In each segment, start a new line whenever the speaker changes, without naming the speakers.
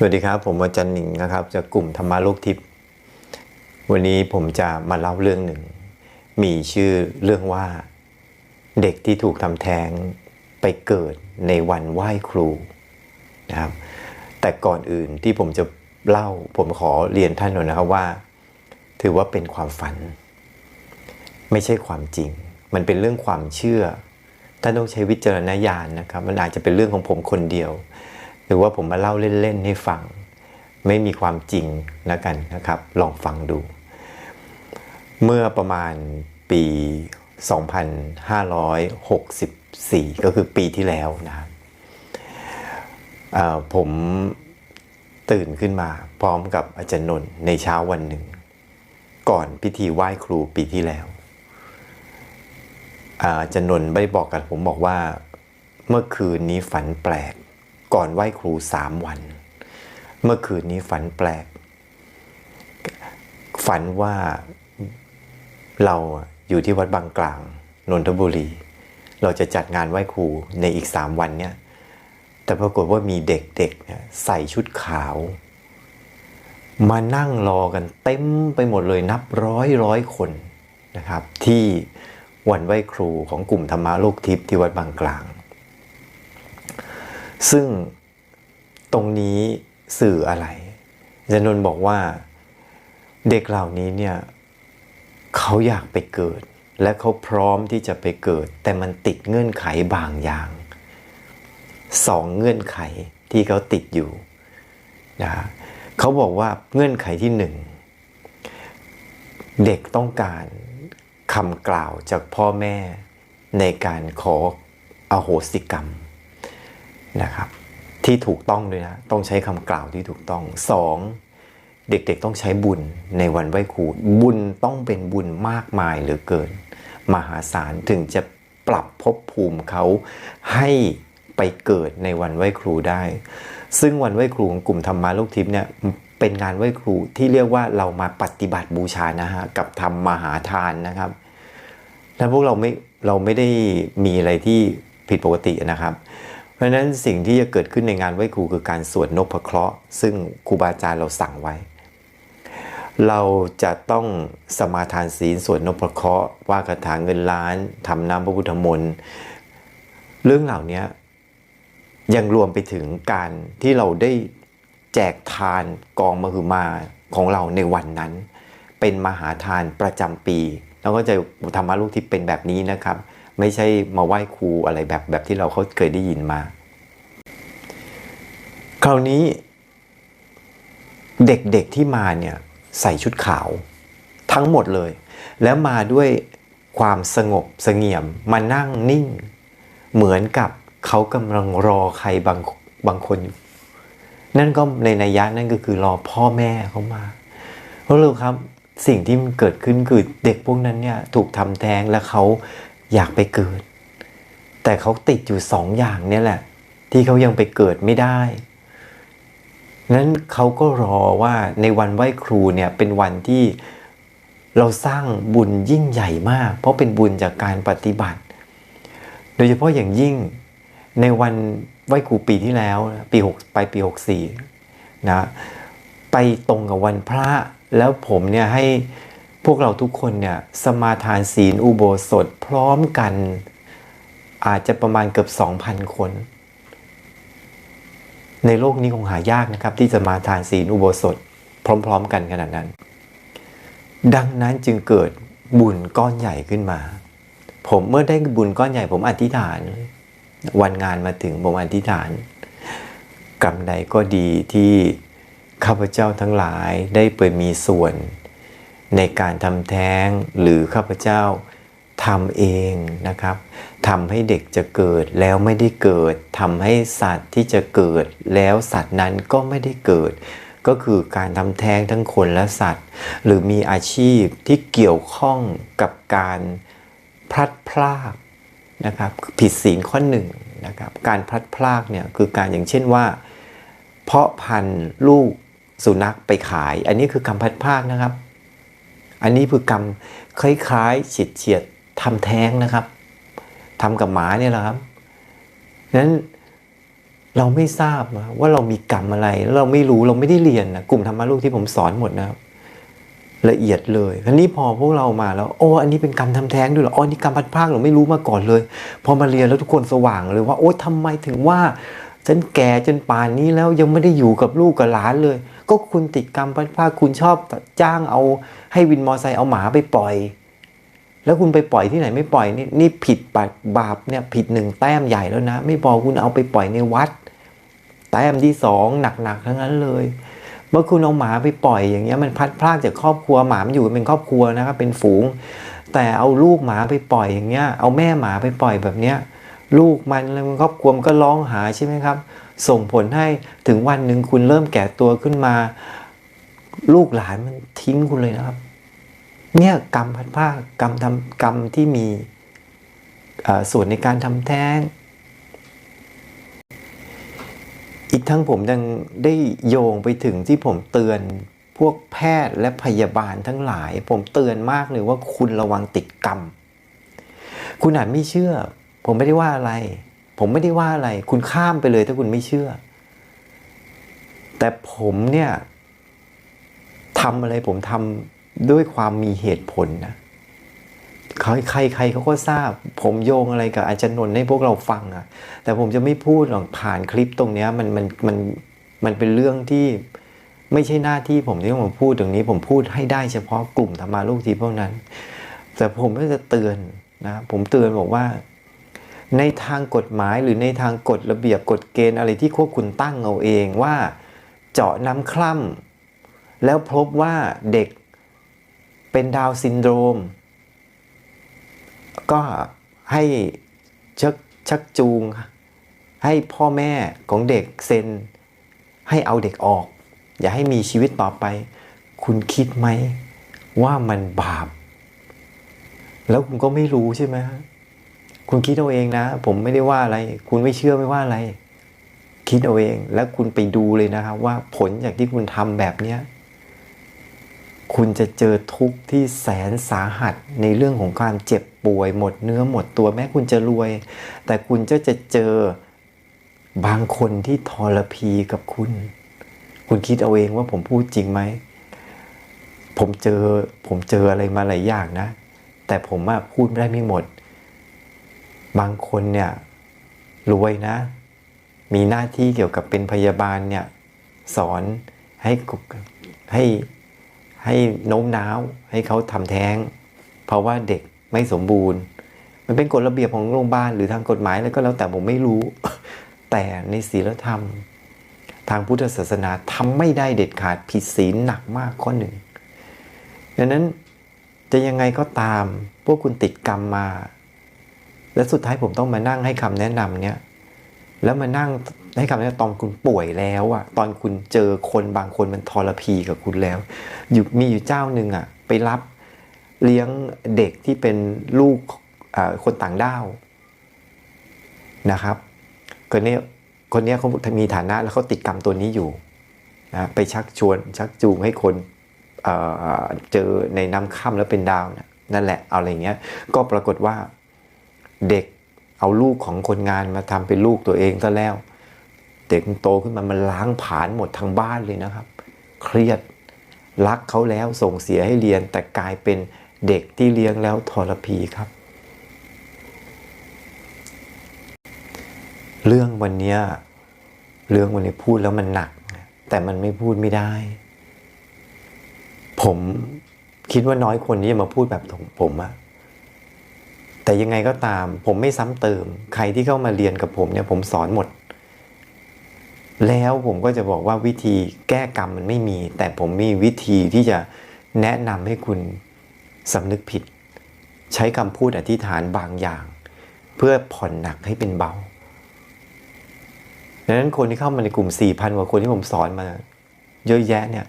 สวัสดีครับ ผมอาจารย์หนิงนะครับ จากกลุ่มธรรมะโลกทิพย์วันนี้ผมจะมาเล่าเรื่องหนึ่ง มีชื่อเรื่องว่า เด็กที่ถูกทำแท้งไปเกิดในวันไหว้ครูนะครับ แต่ก่อนอื่นที่ผมจะเล่าผมขอเรียนท่านหน่อยนะครับว่า ถือว่าเป็นความฝัน ไม่ใช่ความจริง มันเป็นเรื่องความเชื่อท่านต้องใช้วิจารณญาณนะครับ มันอาจจะเป็นเรื่องของผมคนเดียว หรือว่าผมมาเล่าเล่นๆให้ฟัง ไม่มีความจริงแล้วกันนะครับ ลองฟังดู เมื่อประมาณปี 2564 ก็คือปีที่แล้วนะครับผมตื่นขึ้นมาพร้อมกับอาจารย์นนท์ในเช้าวันหนึ่ง ก่อนพิธีไหว้ครูปีที่แล้วอาอาจารย์นนท์ได้บอกกับผมบอกว่า เมื่อคืนนี้ฝันแปลก ก่อนไหว้ครูสามวัน เมื่อคืนนี้ฝันแปลก ฝันว่าเราอยู่ที่วัดบางกลางนนทบุรี เราจะจัดงานไหว้ครูในอีกสามวันเนี่ยแต่ปรากฏว่ามีเด็กๆใส่ชุดขาว มานั่งรอกันเต็มไปหมดเลยนับร้อยร้อยคนนะครับ ที่วันไหว้ครูของกลุ่มธรรมะโลกทิพย์ที่วัดบางกลาง ซึ่งตรงนี้สื่ออะไรจนนท์บอกว่าเด็กเหล่านี้เนี่ยเขาอยากไปเกิด และเขาพร้อมที่จะไปเกิด แต่มันติดเงื่อนไขบางอย่างสองเงื่อนไขที่เขาติดอยู่นะเขาบอกว่าเงื่อนไขที่หนึ่งเด็กต้องการคำกล่าวจากพ่อแม่ในการขออโหสิกรรม นะครับที่ถูกต้องด้วยนะต้องใช้คำกล่าวที่ถูกต้องสองเด็กๆต้องใช้บุญในวันไหว้ครูบุญต้องเป็นบุญมากมายเหลือเกิน มหาศาลถึงจะปรับภพภูมิเขาให้ไปเกิดในวันไหว้ครูได้ ซึ่งวันไหว้ครูของกลุ่มธรรมาลูกทิพย์เนี่ยเป็นงานไหว้ครูที่เรียกว่าเรามาปฏิบัติบูชานะฮะกับทำมหาทานนะครับแล้วพวกเราไม่เราไม่ได้มีอะไรที่ผิดปกตินะครับ เพราะฉะนั้นสิ่งที่จะเกิดขึ้นในงานไหว้ครูคือการสวดนพเคราะห์ ซึ่งครูบาอาจารย์เราสั่งไว้ เราจะต้องสมาทานศีลสวดนพเคราะห์ว่าคาถาเงินล้านทำน้ำพระพุทธมนต์เรื่องเหล่านี้ยังรวมไปถึงการที่เราได้แจกทานกองมหึมาของเราในวันนั้น เป็นมหาทานประจำปี แล้วก็จะธรรมะลูกที่เป็นแบบนี้นะครับ ไม่ใช่มาไหว้ครูอะไรแบบแบบที่เราเขาเคยได้ยินมา คราวนี้เด็กๆที่มาเนี่ยใส่ชุดขาวทั้งหมดเลย แล้วมาด้วยความสงบสงี่ยมมานั่งนิ่ง เหมือนกับเขากำลังรอใครบางบางคนอยู่ นั่นก็ในนัยยะนั่นก็คือรอพ่อแม่เขามาเพราะเราครับสิ่งที่มันเกิดขึ้นคือเด็กพวกนั้นเนี่ยถูกทำแท้งแล้วเขา อยากไปเกิด แต่เขาติดอยู่สองอย่างเนี่ยแหละ ที่เขายังไปเกิดไม่ได้นั้นเขาก็รอว่าในวันไหว้ครูเนี่ยเป็นวันที่เราสร้างบุญยิ่งใหญ่มาก เพราะเป็นบุญจากการปฏิบัติ โดยเฉพาะอย่างยิ่งในวันไหว้ครูปีที่แล้วปีหกไปปีหกสี่นะไปตรงกับวันพระแล้วผมเนี่ยให้ วกเราทุกคนเนี่ยสมาทานศีลอุโบสถพร้อมกัน อาจจะประมาณเกือบ 2,000 คน ในโลกนี้คงหายากนะครับ ที่จะมาทานศีลอุโบสถ พร้อม ๆ กันขนาดนั้น ดังนั้นจึงเกิดบุญก้อนใหญ่ขึ้นมา ผมเมื่อได้บุญก้อนใหญ่ผมอธิษฐาน วันงานมาถึงผมอธิษฐาน กรรมใดก็ดีที่ข้าพเจ้าทั้งหลายได้ไปมีส่วน ในการทำแท้งหรือข้าพเจ้าทำเองนะครับทำให้เด็กจะเกิดแล้วไม่ได้เกิดทำให้สัตว์ที่จะเกิด แล้วสัตว์นั้นก็ไม่ได้เกิด ก็คือการทำแท้งทั้งคนและสัตว์ หรือมีอาชีพที่เกี่ยวข้องกับการพลัดพรากนะครับผิดศีลข้อหนึ่งนะครับการพลัดพรากเนี่ยคือการอย่างเช่นว่า เพาะพันธุ์ลูกสุนัขไปขาย อันนี้คือกรรมพัดภาคนะครับ อันนี้คือกรรมคล้ายๆเฉียดเฉียดทำแท้งนะครับทำกับหมาเนี่ยแหละครับนั้นเราไม่ทราบว่าเรามีกรรมอะไร เราไม่รู้เราไม่ได้เรียนนะกลุ่มธรรมะลูกที่ผมสอนหมดนะครับ ละเอียดเลยคราวนี้พอพวกเรามาแล้วโอ้อันนี้เป็นกรรมทำแท้งด้วยเหรออ๋อนี่กรรมพัดพากเราไม่รู้มาก่อนเลย พอมาเรียนแล้วทุกคนสว่างเลยว่า โอ้ทำไมถึงว่า ฉันแก่จนป่านนี้แล้วยังไม่ได้อยู่กับลูกกับหลานเลย ก็คุณติดกรรมพัดพราคุณชอบจ้างเอาให้วินมอไซค์เอาหมาไปปล่อย แล้วคุณไปปล่อยที่ไหนไม่ปล่อยนี่นี่ผิดบาปบาปเนี่ยผิดหนึ่งแต้มใหญ่แล้วนะ ไม่พอคุณเอาไปปล่อยในวัด แต้มที่สองหนักๆทั้งนั้นเลยเมื่อคุณเอาหมาไปปล่อยอย่างเงี้ยมันพัดพรากจากครอบครัวหมามันอยู่เป็นครอบครัวนะครับเป็นฝูง แต่เอาลูกหมาไปปล่อยอย่างเงี้ยเอาแม่หมาไปปล่อยแบบเนี้ย ลูกมันแล้วมันครอบครัวมันก็ร้องหาใช่ไหมครับ ส่งผลให้ถึงวันหนึ่งคุณเริ่มแก่ตัวขึ้นมา ลูกหลานมันทิ้งคุณเลยนะครับ เนี่ยกรรมพัดพรากรรมทำกรรมที่มีส่วนในการทำแท้ง อีกทั้งผมยังได้โยงไปถึงที่ผมเตือนพวกแพทย์และพยาบาลทั้งหลาย ผมเตือนมากเลยว่าคุณระวังติดกรรม คุณอาจไม่เชื่อ ผมไม่ได้ว่าอะไร ผมไม่ได้ว่าอะไร คุณข้ามไปเลยถ้าคุณไม่เชื่อ แต่ผมเนี่ยทำอะไรผมทำด้วยความมีเหตุผลนะใครใครใครเขาก็ทราบ ผมโยงอะไรกับอาจารย์นนท์ให้พวกเราฟังอะแต่ผมจะไม่พูดหรอกผ่านคลิปตรงเนี้ยมันมันมันมันเป็นเรื่องที่ไม่ใช่หน้าที่ผมที่ต้องมาพูดตรงนี้ ผมพูดให้ได้เฉพาะกลุ่มธรรมาลูกทีพวกนั้น แต่ผมก็จะเตือนนะผมเตือนบอกว่า ในทางกฎหมายหรือในทางกฎระเบียบกฎเกณฑ์อะไรที่ควบคุณตั้งเอาเองว่า เจาะน้ำคล่ำแล้วพบว่าเด็กเป็นดาวซินโดรม ก็ให้ชักชักจูง ให้พ่อแม่ของเด็กเซ็น ให้เอาเด็กออก อย่าให้มีชีวิตต่อไป คุณคิดไหมว่ามันบาป แล้วคุณก็ไม่รู้ใช่ไหมฮะ คุณคิดเอาเองนะ ผมไม่ได้ว่าอะไร คุณไม่เชื่อไม่ว่าอะไร คิดเอาเองแล้วคุณไปดูเลยนะครับ ว่าผลจากที่คุณทำแบบเนี้ยคุณจะเจอทุกข์ที่แสนสาหัสในเรื่องของการเจ็บป่วยหมดเนื้อหมดตัวแม้คุณจะรวย แต่คุณจะจะเจอบางคนที่ทรพีกับคุณ คุณคิดเอาเองว่าผมพูดจริงไหม ผมเจอผมเจออะไรมาหลายอย่างนะ แต่ผมอะพูดได้ไม่หมด บางคนเนี่ยรวยนะ มีหน้าที่เกี่ยวกับเป็นพยาบาลเนี่ยสอนให้ให้ให้โน้มน้าว ให้เขาทำแท้ง เพราะว่าเด็กไม่สมบูรณ์ มันเป็นกฎระเบียบของโรงพยาบาลหรือทางกฎหมายอะไรก็แล้วแต่ผมไม่รู้ แต่ในศีลธรรม ทางพุทธศาสนาทำไม่ได้เด็ดขาดผิดศีลหนักมากข้อหนึ่งดังนั้นจะยังไงก็ตามพวกคุณติดกรรมมา และสุดท้ายผมต้องมานั่งให้คำแนะนำเนี่ยแล้วมานั่งให้คำแนะนำตอนคุณป่วยแล้วอะตอนคุณเจอคนบางคนมันทรพีกับคุณแล้ว อยู่มีอยู่เจ้าหนึ่งอะไปรับเลี้ยงเด็กที่เป็นลูกคนต่างด้าวนะครับคนนี้คนนี้เขามีฐานะแล้วเขาติดกรรมตัวนี้อยู่นะไปชักชวนชักจูงให้คนเเจอในน้ำค่ำแล้วเป็นดาวนะนั่นแหละเอาอะไรเงี้ยก็ปรากฏว่า เด็กเอาลูกของคนงานมาทำเป็นลูกตัวเองซะแล้ว เด็กโตขึ้นมามันล้างผาญหมดทั้งบ้านเลยนะครับ เครียดรักเขาแล้วส่งเสียให้เรียน แต่กลายเป็นเด็กที่เลี้ยงแล้วทรพีครับ เรื่องวันนี้เรื่องวันนี้พูดแล้วมันหนัก แต่มันไม่พูดไม่ได้ ผมคิดว่าน้อยคนที่จะมาพูดแบบผมอะ แต่ยังไงก็ตาม ผมไม่ซ้ำเติม ใครที่เข้ามาเรียนกับผมเนี่ยผมสอนหมด แล้วผมก็จะบอกว่าวิธีแก้กรรมมันไม่มี แต่ผมมีวิธีที่จะแนะนำให้คุณสำนึกผิด ใช้คำพูดอธิษฐานบางอย่าง เพื่อผ่อนหนักให้เป็นเบาดังนั้นคนที่เข้ามาในกลุ่ม 4,000กว่าคนที่ผมสอนมา เยอะแยะเนี่ย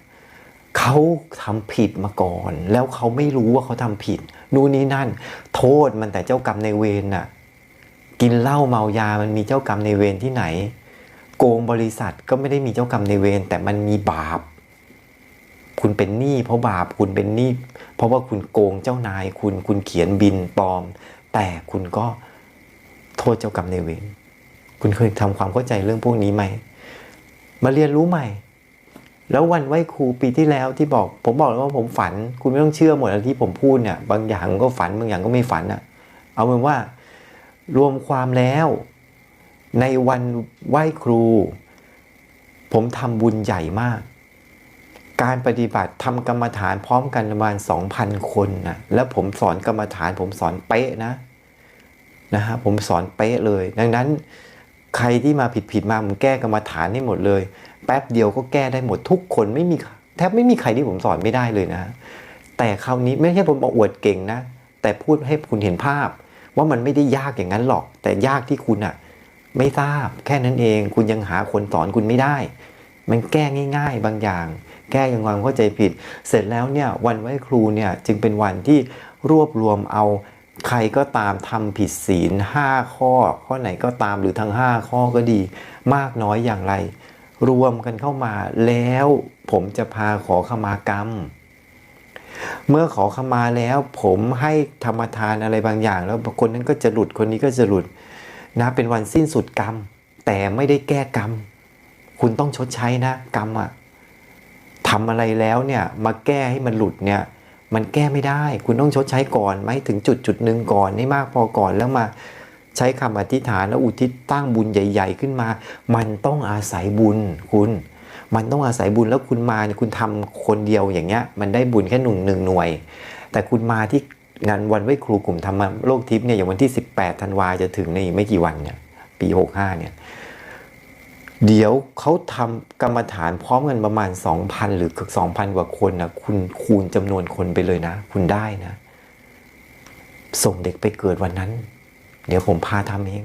เขาทำผิดมาก่อน แล้วเขาไม่รู้ว่าเขาทำผิด นู่นนี่นั่น โทษมันแต่เจ้ากรรมในเวรน่ะกินเหล้าเมายามันมีเจ้ากรรมในเวรที่ไหน โกงบริษัทก็ไม่ได้มีเจ้ากรรมในเวรแต่มันมีบาป คุณเป็นหนี้เพราะบาปคุณเป็นหนี้เพราะว่าคุณโกงเจ้านายคุณคุณเขียนบินปลอม แต่คุณก็โทษเจ้ากรรมในเวรคุณเคยทำความเข้าใจเรื่องพวกนี้ไหม มาเรียนรู้ใหม่ แล้ววันไหว้ครูปีที่แล้วที่บอก ผมบอกแล้วว่าผมฝัน คุณไม่ต้องเชื่อหมดแล้วที่ผมพูดเนี่ยบางอย่างก็ฝันบางอย่างก็ไม่ฝันอะเอาเป็นว่ารวมความแล้ว ในวันไหว้ครู ผมทำบุญใหญ่มาก การปฏิบัติทำกรรมฐานพร้อมกันประมาณ 2,000 คนนะแล้วผมสอนกรรมฐานผมสอนเป๊ะนะนะฮะผมสอนเป๊ะเลย ดังนั้นใครที่มาผิดผิดมาผมแก้กรรมฐานให้หมดเลย แป๊บเดียวก็แก้ได้หมดทุกคนไม่มีแทบไม่มีใครที่ผมสอนไม่ได้เลยนะ แต่คราวนี้ไม่ใช่ผมบอกอวดเก่งนะ แต่พูดให้คุณเห็นภาพ ว่ามันไม่ได้ยากอย่างนั้นหรอก แต่ยากที่คุณอะไม่ทราบแค่นั้นเองคุณยังหาคนสอนคุณไม่ได้ มันแก้ง่าย ๆ บางอย่าง แก้ยังความเข้าใจผิด เสร็จแล้วเนี่ยวันไหว้ครูเนี่ยจึงเป็นวันที่รวบรวมเอาใครก็ตามทำผิดศีล5ข้อ ข้อไหนก็ตามหรือทั้ง 5 ข้อก็ดี มากน้อยอย่างไร รวมกันเข้ามาแล้วผมจะพาขอขมากรรม เมื่อขอขมาแล้ว ผมให้ธรรมทานอะไรบางอย่าง แล้วคนนั้นก็จะหลุดคนนี้ก็จะหลุดนะเป็นวันสิ้นสุดกรรม แต่ไม่ได้แก้กรรม คุณต้องชดใช้นะ กรรมอะทำอะไรแล้วเนี่ยมาแก้ให้มันหลุดเนี่ยมันแก้ไม่ได้ คุณต้องชดใช้ก่อนไหมถึงจุดจุดหนึ่งก่อนให้มากพอก่อนแล้วมา ใช้คำอธิษฐานแล้วอุทิศตั้งบุญใหญ่ ๆ ขึ้นมา มันต้องอาศัยบุญคุณ มันต้องอาศัยบุญแล้วคุณมาเนี่ยคุณทำคนเดียวอย่างเงี้ยมันได้บุญแค่หนึ่งหนึ่งหน่วย แต่คุณมาที่งานวันไหว้ครูกลุ่มธรรมโลกทิพย์เนี่ยอย่างวันที่ 18ธันวาจะถึงในไม่กี่วันเนี่ยปี 65เนี่ยเดี๋ยวเขาทำกรรมฐานพร้อมกันประมาณ 2,000 หรือ 2,000 กว่าคนนะคุณคูณจำนวนคนไปเลยนะ คุณได้นะ ส่งเด็กไปเกิดวันนั้น เดี๋ยวผมพาทำเอง